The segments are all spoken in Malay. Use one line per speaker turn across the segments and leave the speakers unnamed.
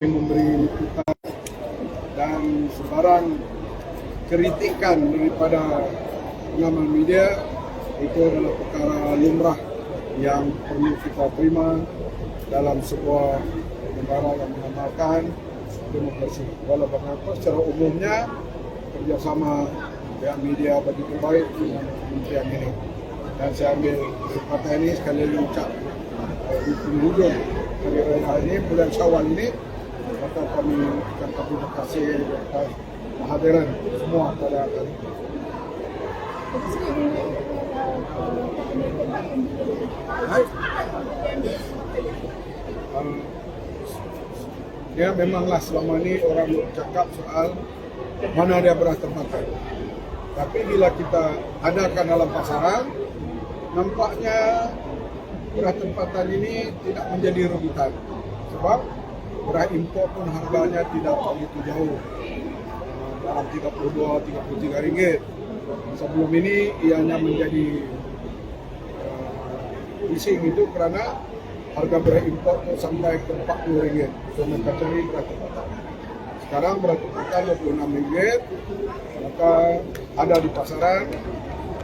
memberi liputan dan sebarang kritikan daripada pengamal media itu adalah perkara lumrah yang perlu kita terima dalam sebuah negara yang mengamalkan demokrasi. Walau bagaimanapun secara umumnya kerjasama pihak media begitu baik dengan kementerian ini. Dan saya ambil kesempatan ini sekali lagi ucap eh, di penghujung hari ini bulan Syawal ini maka kami ucapkan terima kasih atas kehadiran semua pada ini. Hai. Um, dia memanglah selama ni orang cakap soal mana dia beras tempatan. Tapi bila kita adakan dalam pasaran, nampaknya beras tempatan ini tidak menjadi rebutan. Sebab beras impor pun harganya tidak begitu jauh. Uh, Dalam 32-33 ringgit. Sebelum ini ianya menjadi uh, bising itu kerana harga beras impor itu sampai ke 40 ringgit. So mereka cari beras tempatan. Sekarang beras tempatan 26 ringgit. Maka ada di pasaran.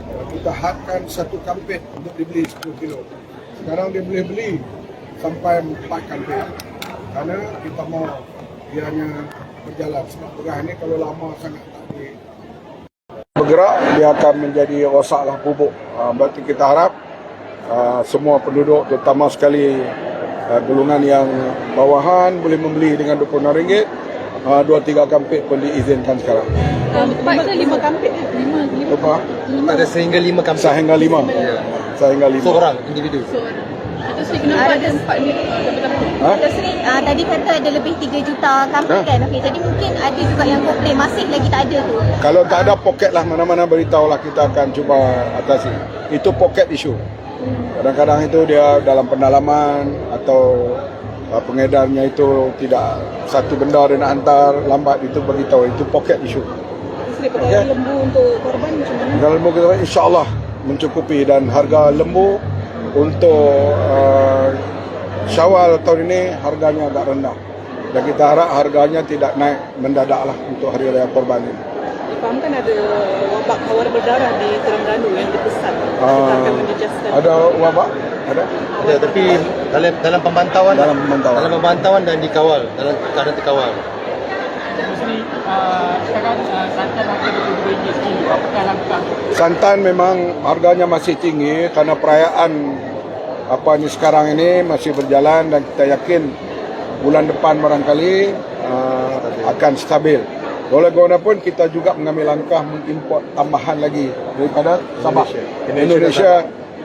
Uh, Kita hadkan satu kampit untuk dibeli 10 kilo. Sekarang dia boleh beli sampai 4 kampit. Karena kita mau ianya berjalan. Sebab beras ni kalau lama sangat tak boleh bergerak dia akan menjadi rosaklah bubuk. Uh, berarti kita harap uh, semua penduduk terutama sekali uh, golongan yang bawahan boleh membeli dengan RM26. Uh, dua tiga kampit pun diizinkan sekarang.
Empat ke lima kampit? Lima, lima.
Apa?
Ada sehingga lima kampung.
Sehingga lima. Sehingga lima.
Seorang individu.
Seorang. Atau saya kenapa ada empat ni?
Ha?
Dr. Sri, uh, tadi kata ada lebih 3 juta kampung
Ha?
kan? Okay, jadi mungkin ada juga yang komplain masih lagi tak ada tu.
Kalau tak ada poket lah mana-mana beritahulah kita akan cuba atasi. Itu poket isu. Kadang-kadang itu dia dalam pendalaman atau uh, pengedarnya itu tidak satu benda dia nak hantar lambat itu beritahu itu poket isu.
Daripada
Okey.
lembu untuk korban macam mana?
Harga lembu kita insya-Allah mencukupi dan harga lembu untuk uh, Syawal tahun ini harganya agak rendah. Dan kita harap harganya tidak naik mendadak lah untuk hari raya korban ini.
Difahamkan ada wabak hawar berdarah di Terengganu yang dipesan. Kita akan.
Ada wabak? Ada?
Ada tapi dalam dalam pemantauan
Dalam pemantauan.
dalam pemantauan dan dikawal dalam keadaan dikawal.
Sri, uh, sekarang uh, santan harga RM22 kilo. Apakah langkah
Santan memang harganya masih tinggi karena perayaan apa ni sekarang ini masih berjalan dan kita yakin bulan depan barangkali uh, akan stabil. Oleh kerana pun kita juga mengambil langkah mengimport tambahan lagi daripada Sabah,
Indonesia.
Indonesia,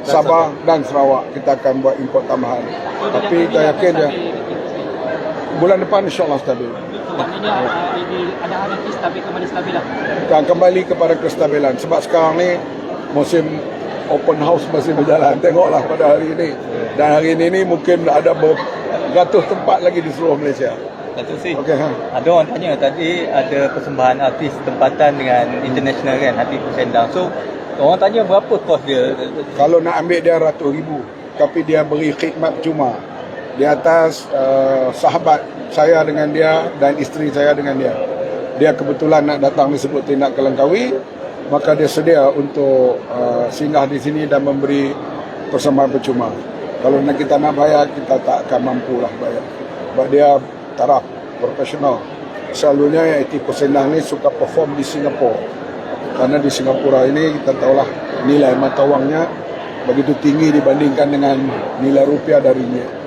Sabah dan Sarawak kita akan buat import tambahan. Tapi kita yakin dia bulan depan insyaAllah stabil.
Maknanya ini ada hari ini stabil kembali stabil lah.
dan kembali kepada kestabilan sebab sekarang ni musim open house masih berjalan. Tengoklah pada hari ini. Dan hari ini ni mungkin ada beratus tempat lagi di seluruh Malaysia.
Datuk Sri,
okey ha.
Ada orang tanya tadi ada persembahan artis tempatan dengan international kan, Hati Pusendang. So, orang tanya berapa kos dia?
kalau nak ambil dia ratus ribu. Tapi dia beri khidmat cuma. Di atas uh, sahabat saya dengan dia dan isteri saya dengan dia. Dia kebetulan nak datang disebut tindak kelengkawi maka dia sedia untuk uh, singgah di sini dan memberi persembahan percuma. Kalau nak kita nak bayar kita tak akan mampu lah bayar. Sebab dia taraf profesional. Selalunya IT Persendang ni suka perform di Singapura. Karena di Singapura ini kita tahulah nilai mata wangnya begitu tinggi dibandingkan dengan nilai rupiah dan ringgit.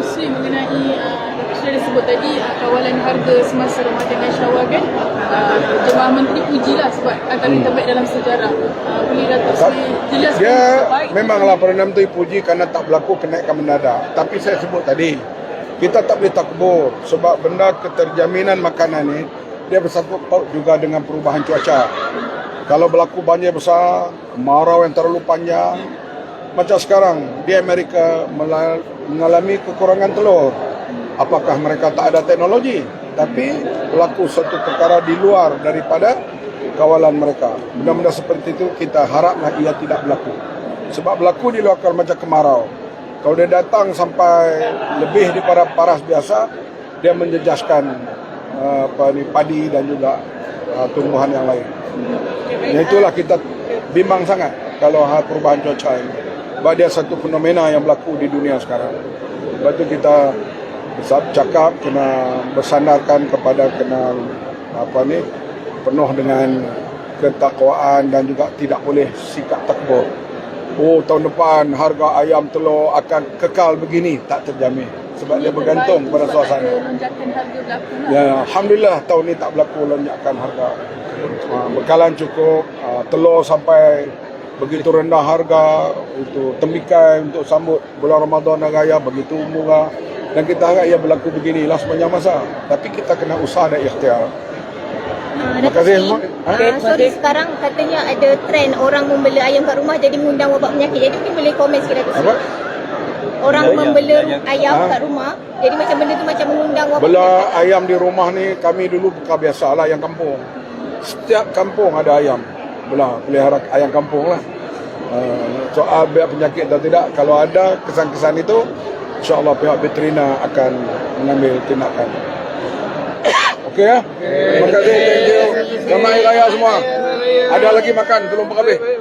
Sri mengenai uh, sudah disebut tadi uh, kawalan harga semasa Ramadan dan Syawal kan uh, Jemaah Menteri pujilah sebab antara yang terbaik dalam sejarah uh, boleh Datuk Sri jelaskan
Dia memanglah Perdana Menteri puji kerana tak berlaku kenaikan mendadak. Tapi saya sebut tadi, kita tak boleh takbur sebab benda keterjaminan makanan ni dia bersangkut paut juga dengan perubahan cuaca. Kalau berlaku banjir besar, kemarau yang terlalu panjang, macam sekarang di Amerika mengalami kekurangan telur. Apakah mereka tak ada teknologi? Tapi berlaku satu perkara di luar daripada kawalan mereka. Benda-benda seperti itu kita haraplah ia tidak berlaku. Sebab berlaku di luar macam kemarau. Kalau dia datang sampai lebih daripada paras biasa, dia menjejaskan uh, apa ni padi dan juga uh, tumbuhan yang lain. Itulah kita bimbang sangat kalau hal perubahan cuaca ini. Sebab dia satu fenomena yang berlaku di dunia sekarang. Sebab itu kita cakap kena bersandarkan kepada kena apa ni penuh dengan ketakwaan dan juga tidak boleh sikap takbur. Oh tahun depan harga ayam telur akan kekal begini tak terjamin sebab dia bergantung pada suasana.
Lah.
Ya, Alhamdulillah tahun ini tak berlaku lonjakan harga. Uh, bekalan cukup, uh, telur sampai begitu rendah harga, itu tembikai untuk sambut bulan Ramadan dan Raya begitu murah. Dan kita harap ia berlaku beginilah sepanjang masa. Tapi kita kena usaha dan ikhtiar.
Ah,
Terima
Datuk
kasih
Sri,
semua. Ha?
ah, sorry sekarang katanya ada trend orang membela ayam kat rumah jadi mengundang wabak penyakit. Jadi mungkin boleh komen sikit Datuk Sri.
Apa?
Orang
Ayam,
membela
ayam.
ayam
Ha?
kat rumah jadi macam benda tu macam mengundang wabak
Bela
penyakit.
ayam di rumah ni kami dulu bukan biasa lah yang kampung. Setiap kampung ada ayam. Bela pelihara ayam kampung lah. Soal biar penyakit atau tidak, kalau ada kesan-kesan itu, insyaAllah pihak veterina akan mengambil tindakan. Okey ya? Terima kasih, thank you. Selamat Hari Raya semua. Ada lagi makan, belum habis.